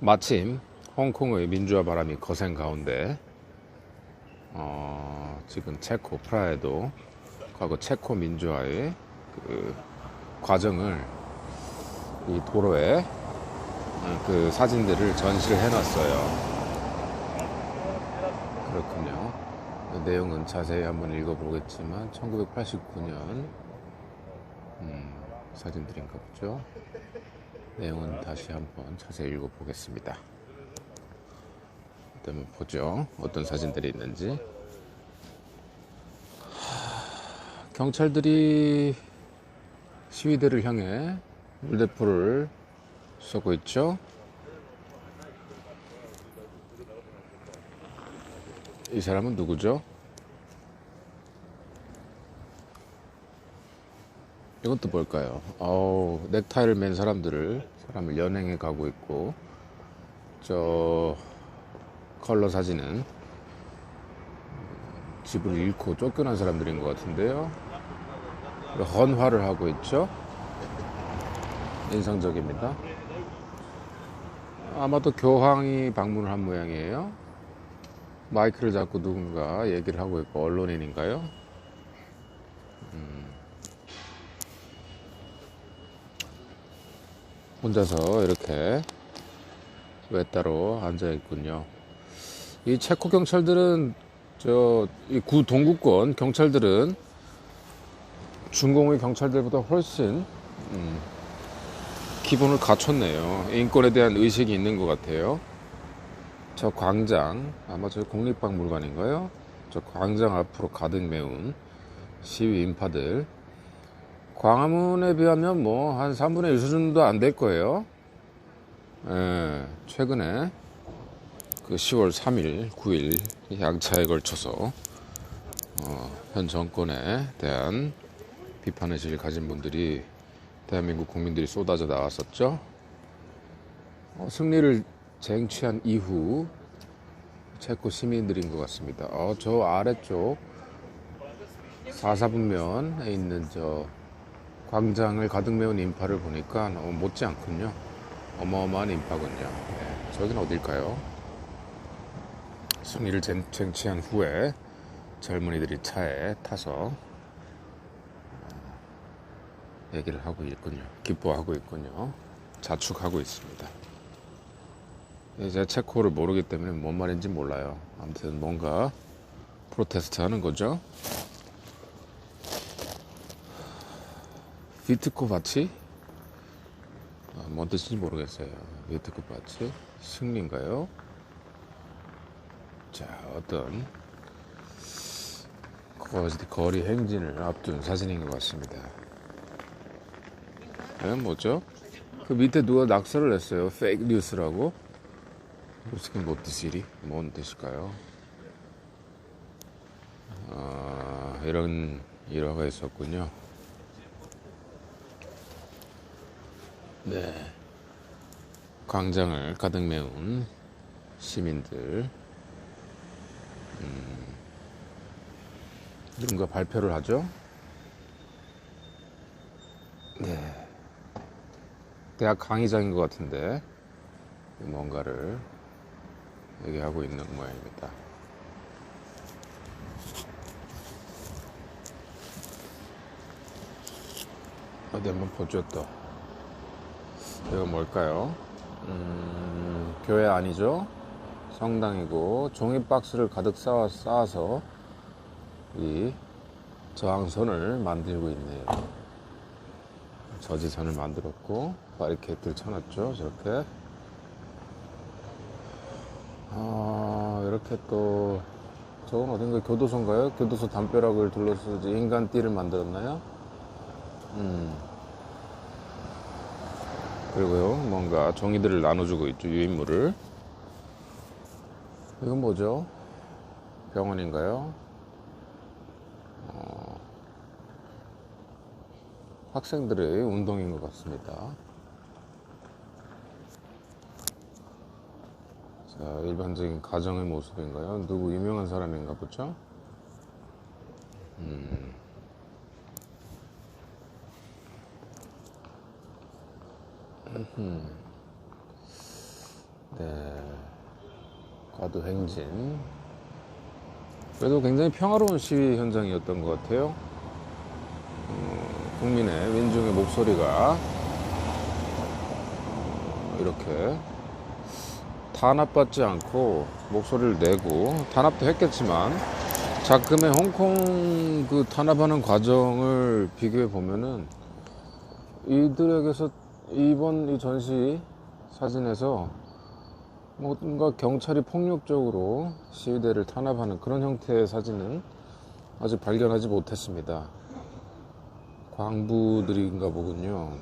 마침 홍콩의 민주화 바람이 거센 가운데 어, 지금 체코 프라하에도 과거 체코 민주화의 그 과정을 이 도로에 어, 그 사진들을 전시를 해놨어요. 그렇군요. 그 내용은 자세히 한번 읽어보겠지만 1989년 음, 사진들인가 보죠. 내용은 다시 한번 자세히 읽어보겠습니다. 그다음에 보죠. 어떤 사진들이 있는지. 하, 경찰들이 시위대를 향해 물대포를 쏘고 있죠. 이 사람은 누구죠? 또 뭘까요? 어우, 넥타이를 맨 사람들을, 사람을 연행해 가고 있고, 저, 컬러 사진은 집을 잃고 쫓겨난 사람들인 것 같은데요. 헌화를 하고 있죠. 인상적입니다. 아마도 교황이 방문을 한 모양이에요. 마이크를 잡고 누군가 얘기를 하고 있고, 언론인인가요? 혼자서 이렇게 외따로 앉아 있군요. 이 체코 경찰들은 저 이 구 동구권 경찰들은 중공의 경찰들보다 훨씬 음, 기본을 갖췄네요. 인권에 대한 의식이 있는 것 같아요. 저 광장 아마 저 국립박물관인가요? 저 광장 앞으로 가득 메운 시위 인파들 광화문에 비하면 뭐 한 3분의 1 수준도 안 될 거예요. 예, 최근에 그 10월 3일, 9일 양차에 걸쳐서 어, 현 정권에 대한 비판 의식을 가진 분들이 대한민국 국민들이 쏟아져 나왔었죠. 어, 승리를 쟁취한 이후 체코 시민들인 것 같습니다. 어, 저 아래쪽 사사분면에 있는 저 광장을 가득 메운 인파를 보니까 어, 못지 않군요. 어마어마한 인파군요. 네, 저긴 어딜까요? 승리를 쟁- 쟁취한 후에 젊은이들이 차에 타서 어, 얘기를 하고 있군요. 기뻐하고 있군요. 자축하고 있습니다. 이제 체코를 모르기 때문에 뭔 말인지 몰라요. 아무튼 뭔가 프로테스트 하는 거죠. 비트코 바치? 아, 뭔 뜻인지 모르겠어요. 비트코 바치? 승리인가요? 자, 어떤 거- 거리 행진을 앞둔 사진인 것 같습니다. 네, 뭐죠? 그 밑에 누가 낙서를 했어요. 페이크 뉴스라고. 무슨 뭐 뜻이리? 뭔 뜻일까요? 아, 이런 일화가 있었군요. 네. 광장을 가득 메운 시민들. 음, 누군가 발표를 하죠? 네. 대학 강의장인 것 같은데, 뭔가를 얘기하고 있는 모양입니다. 어디 한번 보죠, 또. 이건 뭘까요? 음, 교회 아니죠? 성당이고 종이 박스를 가득 쌓아, 쌓아서 이 저항선을 만들고 있네요. 저지선을 만들었고 바리케이트를 쳐놨죠. 저렇게. 아, 이렇게 또 저건 어딘가 교도소인가요? 교도소 담벼락을 둘러서지 인간띠를 만들었나요? 음. 그리고요, 뭔가 종이들을 나눠주고 있죠, 유인물을. 이건 뭐죠? 병원인가요? 어, 학생들의 운동인 것 같습니다. 자, 일반적인 가정의 모습인가요? 누구 유명한 사람인가 보죠? 네. 과도 행진. 그래도 굉장히 평화로운 시위 현장이었던 것 같아요. 어, 국민의 민중의 목소리가 어, 이렇게 탄압받지 않고 목소리를 내고 탄압도 했겠지만 자금의 홍콩 그 탄압하는 과정을 비교해 보면은 이들에게서 이번 이 전시 사진에서 뭔가 경찰이 폭력적으로 시위대를 탄압하는 그런 형태의 사진은 아직 발견하지 못했습니다. 광부들인가 보군요.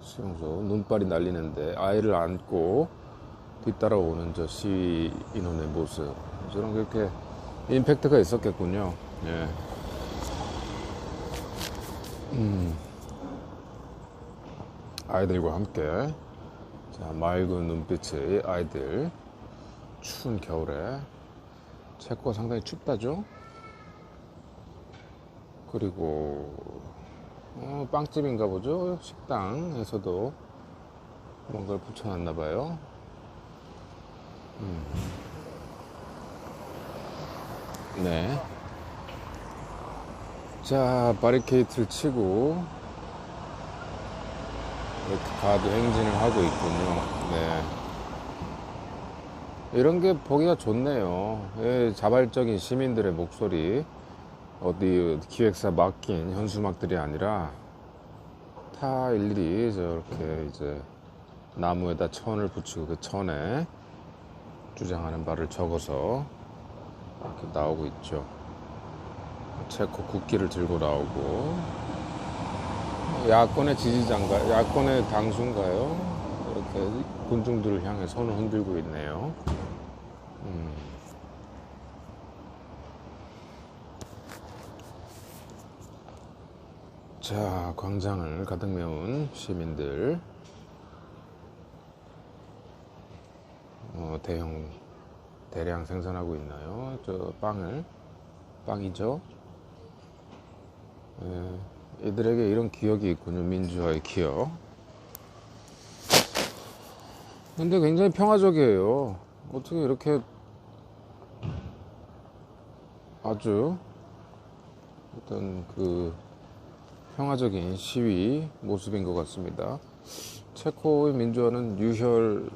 수용소 눈발이 날리는데 아이를 안고 뒤따라오는 저 시위 인원의 모습 저런 그렇게 임팩트가 있었겠군요. 예. 음. 아이들과 함께 자, 맑은 눈빛의 아이들 추운 겨울에 체코가 상당히 춥다죠. 그리고 어, 빵집인가 보죠. 식당에서도 뭔가를 붙여놨나 봐요. 음. 네. 자, 바리케이트를 치고 이렇게 가드 행진을 하고 있군요. 네. 이런 게 보기가 좋네요. 예, 자발적인 시민들의 목소리, 어디 기획사 맡긴 현수막들이 아니라 다 일일이 저렇게 이제 나무에다 천을 붙이고 그 천에 주장하는 바를 적어서 이렇게 나오고 있죠. 체코 국기를 들고 나오고 야권의 지지자인가, 야권의 당수인가요? 이렇게 군중들을 향해 손을 흔들고 있네요. 음. 자, 광장을 가득 메운 시민들. 어, 대형, 대량 생산하고 있나요? 저 빵을, 빵이죠? 예. 이들에게 이런 기억이 있군요. 민주화의 기억. 근데 굉장히 평화적이에요. 어떻게 이렇게 아주 어떤 그 평화적인 시위 모습인 것 같습니다. 체코의 민주화는 유혈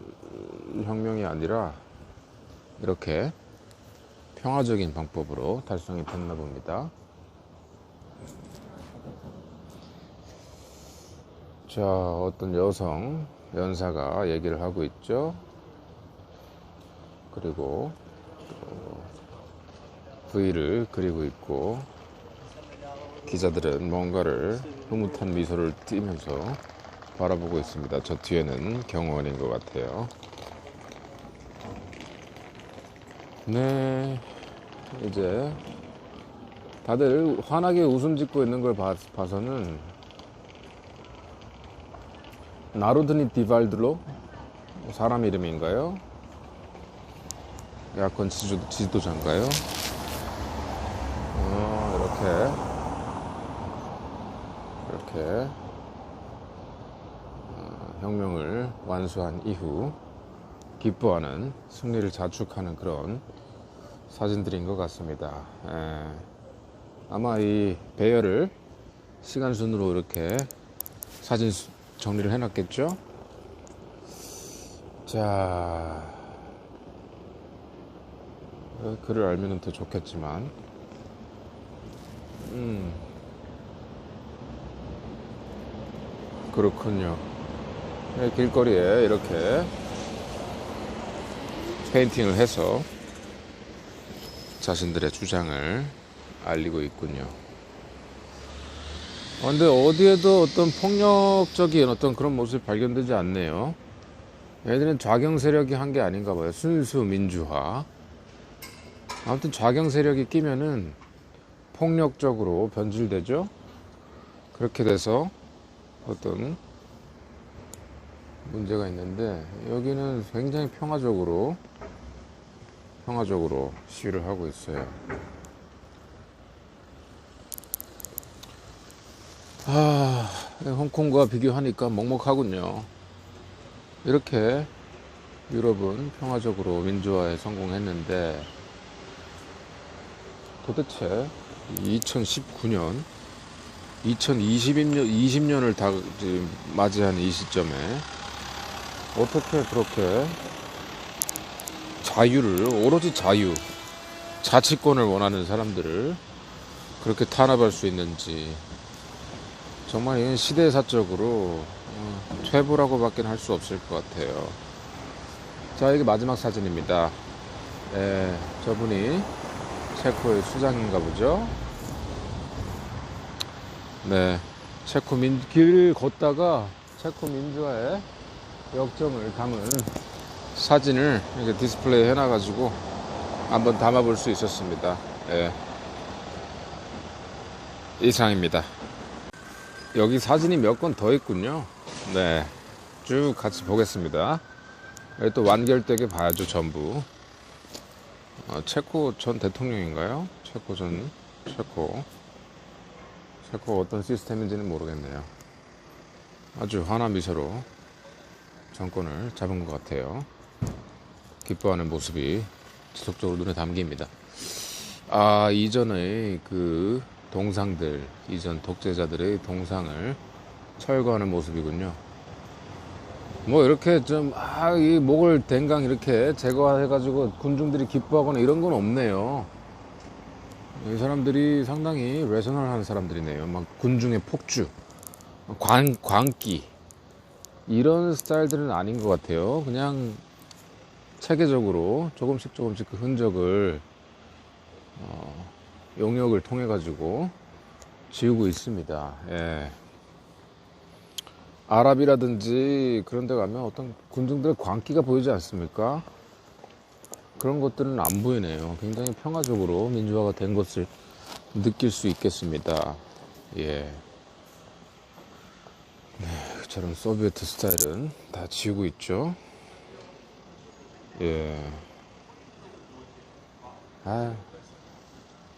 혁명이 아니라 이렇게 평화적인 방법으로 달성이 됐나 봅니다. 자, 어떤 여성 연사가 얘기를 하고 있죠. 그리고 V를 그리고 있고 기자들은 뭔가를 흐뭇한 미소를 띠면서 바라보고 있습니다. 저 뒤에는 경호원인 것 같아요. 네, 이제 다들 환하게 웃음 짓고 있는 걸 봐, 봐서는 나루드니 디발드로 사람 이름인가요? 야권 지도, 지도자인가요? 어, 이렇게 이렇게 어, 혁명을 완수한 이후 기뻐하는 승리를 자축하는 그런 사진들인 것 같습니다. 에, 아마 이 배열을 시간 순으로 이렇게 사진 정리를 해놨겠죠? 자, 글을 알면 더 좋겠지만, 음, 그렇군요. 네, 길거리에 이렇게 페인팅을 해서 자신들의 주장을 알리고 있군요. 근데 어디에도 어떤 폭력적인 어떤 그런 모습이 발견되지 않네요. 얘들은 좌경 세력이 한 게 아닌가 봐요. 순수 민주화. 아무튼 좌경 세력이 끼면은 폭력적으로 변질되죠. 그렇게 돼서 어떤 문제가 있는데 여기는 굉장히 평화적으로 평화적으로 시위를 하고 있어요. 아, 홍콩과 비교하니까 먹먹하군요. 이렇게 유럽은 평화적으로 민주화에 성공했는데 도대체 2019년 2020년 20년을 다 맞이한 이 시점에 어떻게 그렇게 자유를 오로지 자유 자치권을 원하는 사람들을 그렇게 탄압할 수 있는지 정말 이건 시대사적으로 어, 퇴보라고밖에 할 수 없을 것 같아요. 자 이게 마지막 사진입니다. 예, 저분이 체코의 수장인가 보죠. 네, 체코 민, 길을 걷다가 체코 민주화의 역점을 담은 사진을 이렇게 디스플레이 해놔가지고 한번 담아볼 수 있었습니다. 예. 이상입니다. 여기 사진이 몇 건 더 있군요. 네. 쭉 같이 보겠습니다. 또 완결되게 봐야죠, 전부. 어, 체코 전 대통령인가요? 체코 전, 체코. 체코 어떤 시스템인지는 모르겠네요. 아주 환한 미소로 정권을 잡은 것 같아요. 기뻐하는 모습이 지속적으로 눈에 담깁니다. 아, 이전의 그 동상들, 이전 독재자들의 동상을 철거하는 모습이군요. 뭐 이렇게 좀, 아, 이 목을 댕강 이렇게 제거해가지고 군중들이 기뻐하거나 이런 건 없네요. 이 사람들이 상당히 레서널 하는 사람들이네요. 막 군중의 폭주, 관, 광기. 이런 스타일들은 아닌 것 같아요. 그냥 체계적으로 조금씩 조금씩 그 흔적을 어, 용역을 통해 가지고 지우고 있습니다. 예. 아랍이라든지 그런 데 가면 어떤 군중들의 광기가 보이지 않습니까? 그런 것들은 안 보이네요. 굉장히 평화적으로 민주화가 된 것을 느낄 수 있겠습니다. 예. 네, 저런 소비에트 스타일은 다 지우고 있죠. 예. 아,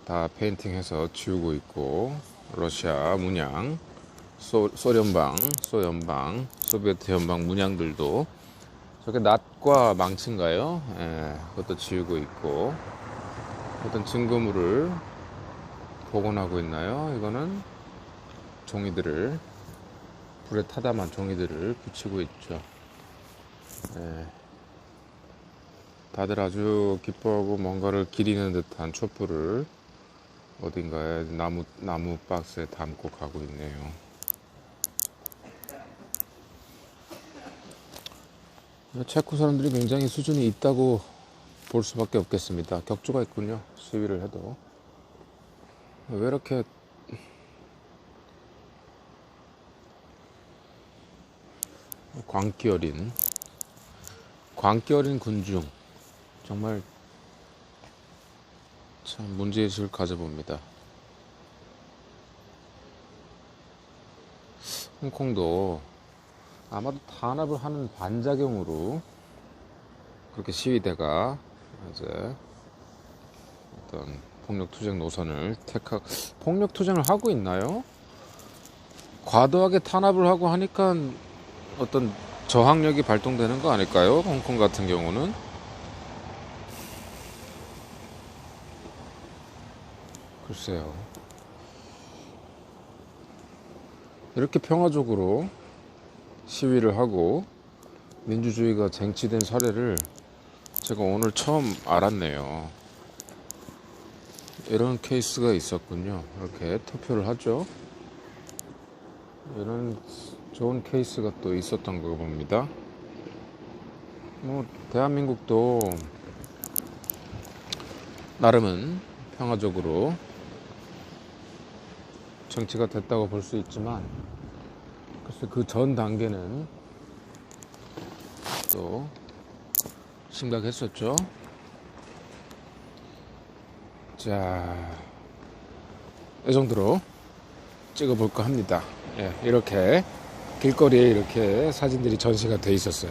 다 페인팅해서 지우고 있고 러시아 문양, 소, 소련방, 소연방, 소비에트 연방 문양들도 저게 낫과 망치인가요? 예, 그것도 지우고 있고 어떤 증거물을 복원하고 있나요? 이거는 종이들을 불에 타다만 종이들을 붙이고 있죠. 예. 다들 아주 기뻐하고 뭔가를 기리는 듯한 촛불을 어딘가에 나무, 나무 박스에 담고 가고 있네요. 체코 사람들이 굉장히 수준이 있다고 볼 수밖에 없겠습니다. 격조가 있군요. 시위를 해도. 왜 이렇게 광기 어린, 광기 어린 군중. 정말 참 문제의식을 가져봅니다. 홍콩도 아마도 탄압을 하는 반작용으로 그렇게 시위대가 이제 어떤 폭력 투쟁 노선을 택하 폭력 투쟁을 하고 있나요? 과도하게 탄압을 하고 하니까 어떤 저항력이 발동되는 거 아닐까요? 홍콩 같은 경우는 글쎄요. 이렇게 평화적으로 시위를 하고 민주주의가 쟁취된 사례를 제가 오늘 처음 알았네요. 이런 케이스가 있었군요. 이렇게 투표를 하죠. 이런 좋은 케이스가 또 있었던 거 봅니다. 뭐, 대한민국도 나름은 평화적으로 정치가 됐다고 볼 수 있지만 글쎄 그 전 단계는 또 심각했었죠. 자, 이 정도로 찍어볼까 합니다. 예, 이렇게 길거리에 이렇게 사진들이 전시가 돼 있었어요.